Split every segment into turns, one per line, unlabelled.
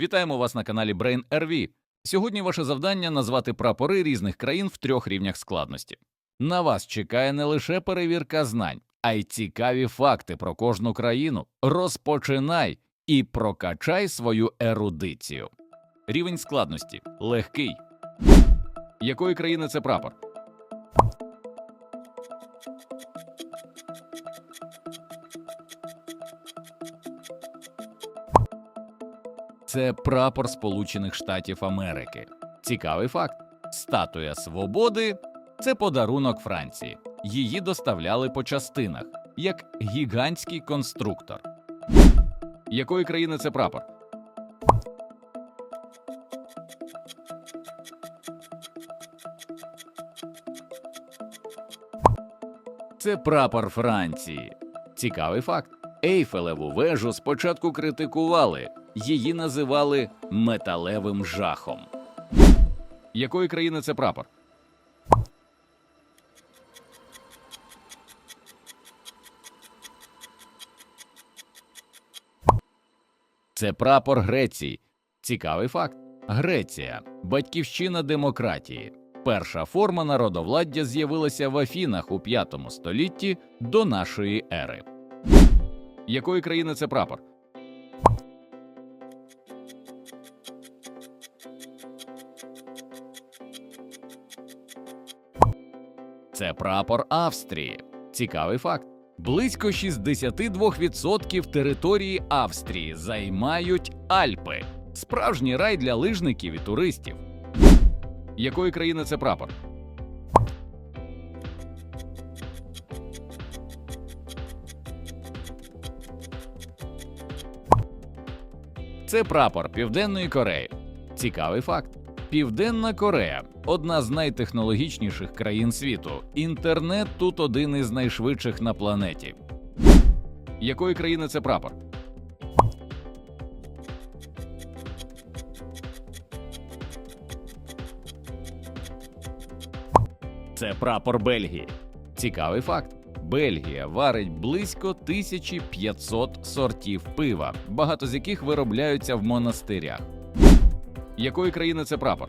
Вітаємо вас на каналі Brain RV. Сьогодні ваше завдання назвати прапори різних країн в трьох рівнях складності. На вас чекає не лише перевірка знань, а й цікаві факти про кожну країну. Розпочинай і прокачай свою ерудицію. Рівень складності легкий. Якої країни це прапор? Це прапор Сполучених Штатів Америки. Цікавий факт: статуя свободи це подарунок Франції. Її доставляли по частинах, як гігантський конструктор. Якої країни це прапор? Це прапор Франції. Цікавий факт. Ейфелеву вежу спочатку критикували, її називали металевим жахом. Якої країни це прапор? Це прапор Греції. Цікавий факт. Греція батьківщина демократії. Перша форма народовладдя з'явилася в Афінах у 5 столітті до нашої ери. Якої країни це прапор? Це прапор Австрії. Цікавий факт. Близько 62% території Австрії займають Альпи. Справжній рай для лижників і туристів. Якої країни це прапор? Це прапор Південної Кореї. Цікавий факт. Південна Корея одна з найтехнологічніших країн світу. Інтернет тут один із найшвидших на планеті. Якої країни це прапор? Це прапор Бельгії. Цікавий факт. Бельгія варить близько 1500 сортів пива, багато з яких виробляються в монастирях. Якої країни це прапор?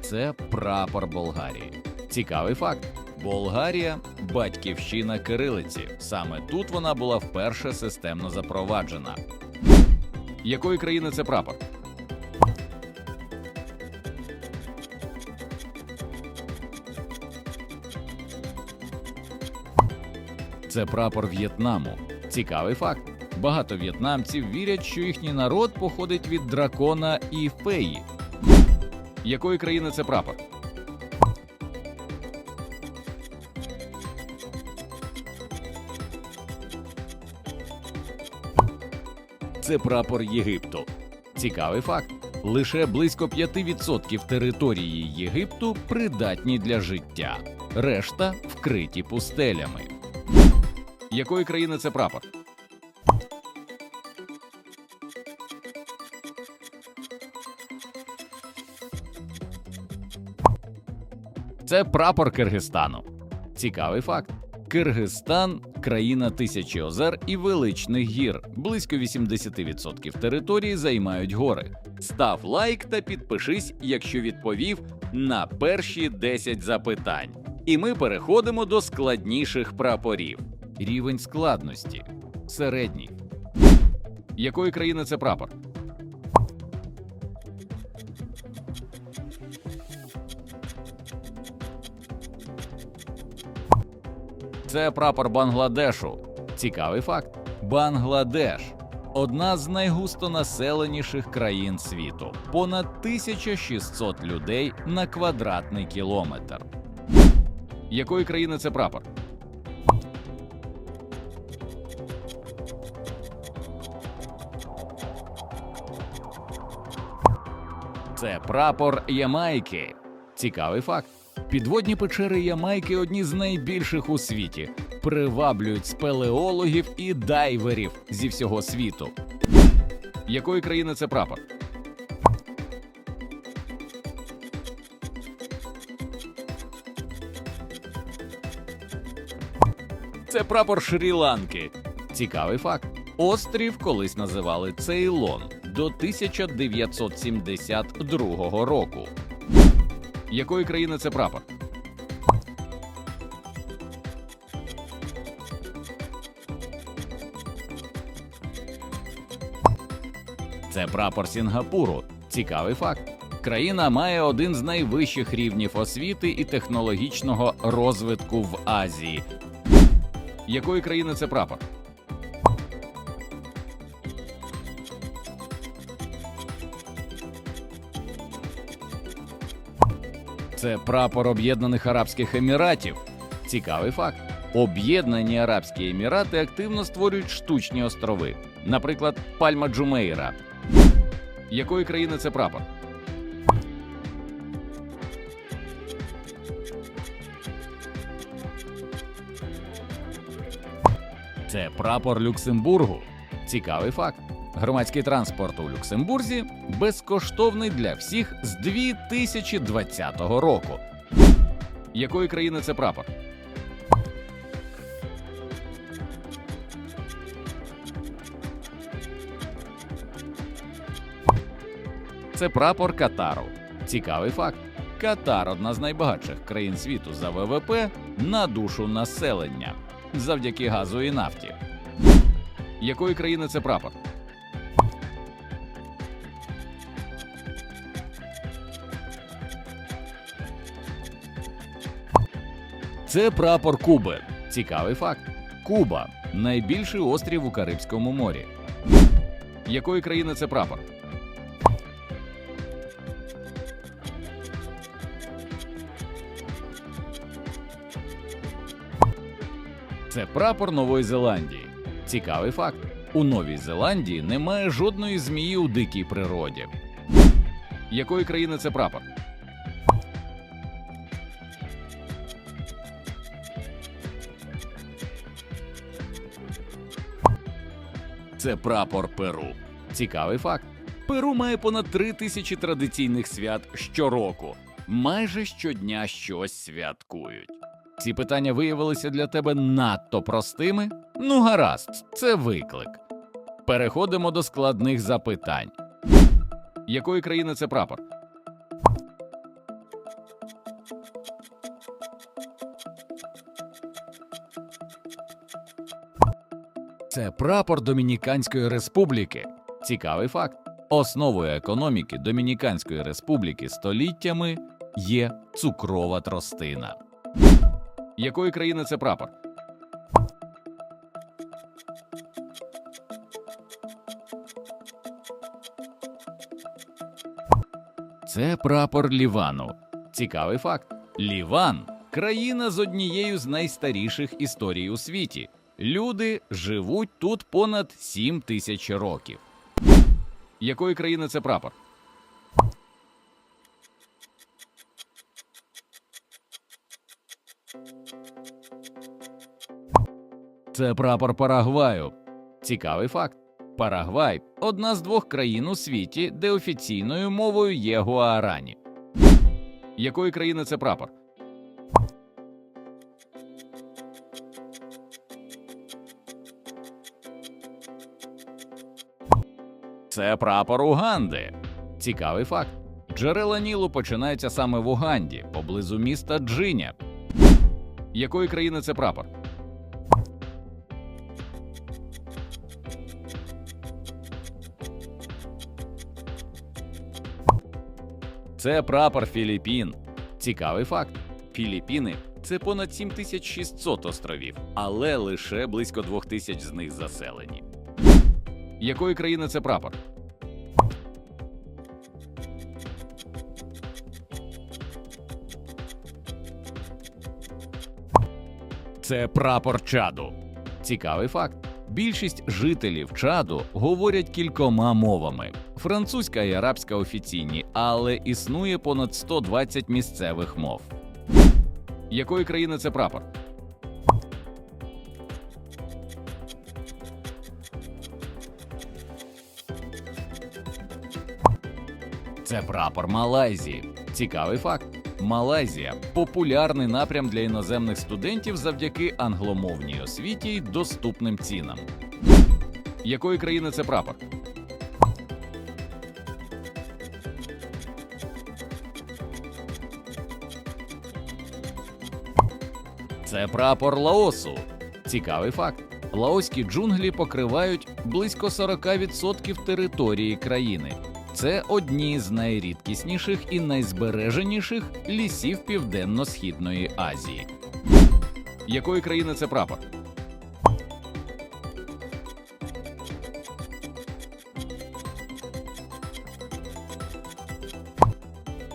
Це прапор Болгарії. Цікавий факт: Болгарія батьківщина кирилиці. Саме тут вона була вперше системно запроваджена. Якої країни це прапор? Це прапор В'єтнаму. Цікавий факт. Багато в'єтнамців вірять, що їхній народ походить від дракона і феї. Якої країни це прапор? Це прапор Єгипту. Цікавий факт. Лише близько 5% території Єгипту придатні для життя, решта вкриті пустелями. Якої країни це прапор? Це прапор Киргизстану. Цікавий факт. Киргизстан країна тисячі озер і величних гір. Близько 80% території займають гори. Став лайк та підпишись, якщо відповів на перші 10 запитань. І ми переходимо до складніших прапорів. Рівень складності середній. Якої країни це прапор? Це прапор Бангладешу. Цікавий факт: Бангладеш одна з найгустонаселеніших країн світу. Понад 1600 людей на квадратний кілометр. Якої країни це прапор? Це прапор Ямайки. Цікавий факт. Підводні печери Ямайки одні з найбільших у світі, приваблюють спелеологів і дайверів зі всього світу. Якої країни це прапор? Це прапор Шрі-Ланки. Цікавий факт. Острів колись називали Цейлон до 1972 року. Якої країни це прапор? Це прапор Сінгапуру. Цікавий факт. Країна має один з найвищих рівнів освіти і технологічного розвитку в Азії. Якої країни це прапор? Це прапор Об'єднаних Арабських Еміратів. Цікавий факт. Об'єднані Арабські Емірати активно створюють штучні острови, наприклад, Пальма Джумейра. Якої країни це прапор? Це прапор Люксембургу. Цікавий факт. Громадський транспорт у Люксембурзі безкоштовний для всіх з 2020 року. Якої країни це прапор? Це прапор Катару. Цікавий факт. Катар одна з найбагатших країн світу за ВВП на душу населення завдяки газу і нафті. Якої країни це прапор? Це прапор Куби. Цікавий факт. Куба найбільший острів у Карибському морі. Якої країни це прапор? Це прапор Нової Зеландії. Цікавий факт. У Новій Зеландії немає жодної змії у дикій природі. Якої країни це прапор? Це прапор Перу. Цікавий факт. Перу має понад три тисячі традиційних свят щороку. Майже щодня щось святкують. Ці питання виявилися для тебе надто простими? Ну, гаразд, це виклик. Переходимо до складних запитань. Якої країни це прапор? Це прапор Домініканської республіки. Цікавий факт. Основою економіки Домініканської республіки століттями є цукрова тростина. Якої країни це прапор? Це прапор Лівану. Цікавий факт: Ліван країна з однією з найстаріших історій у світі. Люди живуть тут понад 7 тисяч років. Якої країни це прапор? Це прапор Парагваю. Цікавий факт. Парагвай одна з двох країн у світі, де офіційною мовою є гуарані. Якої країни це прапор? Це прапор Уганди. Цікавий факт. Джерела Нілу починаються саме в Уганді, поблизу міста Джиня. Якої країни це прапор? Це прапор Філіппін. Цікавий факт: Філіппіни це понад 7600 островів, але лише близько 2000 з них заселені. Якої країни це прапор? Це прапор Чаду. Цікавий факт. Більшість жителів Чаду говорять кількома мовами: французька і арабська офіційні, але існує понад 120 місцевих мов. Якої країни це прапор? Це прапор Малайзії. Цікавий факт. Малайзія популярний напрям для іноземних студентів завдяки англомовній освіті й доступним цінам. Якої країни це прапор? Це прапор Лаосу. Цікавий факт. Лаоські джунглі покривають близько 40% території країни. Це одні з найрідкісніших і найзбереженіших лісів Південно-Східної Азії. Якої країни це прапор?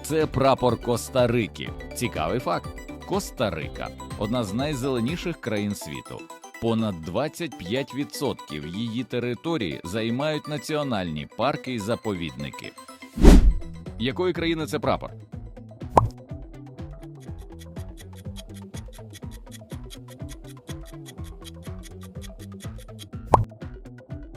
Це прапор Коста-Рики. Цікавий факт. Коста-Рика одна з найзеленіших країн світу. Понад 25% її території займають національні парки і заповідники. Якої країни це прапор?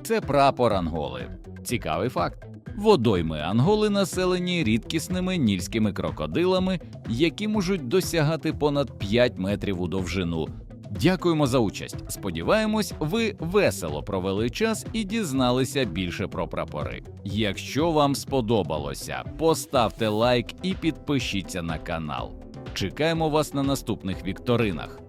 Це прапор Анголи. Цікавий факт. Водойми Анголи населені рідкісними нільськими крокодилами, які можуть досягати понад 5 метрів у довжину. Дякуємо за участь. Сподіваємось, ви весело провели час і дізналися більше про прапори. Якщо вам сподобалося, поставте лайк і підпишіться на канал. Чекаємо вас на наступних вікторинах.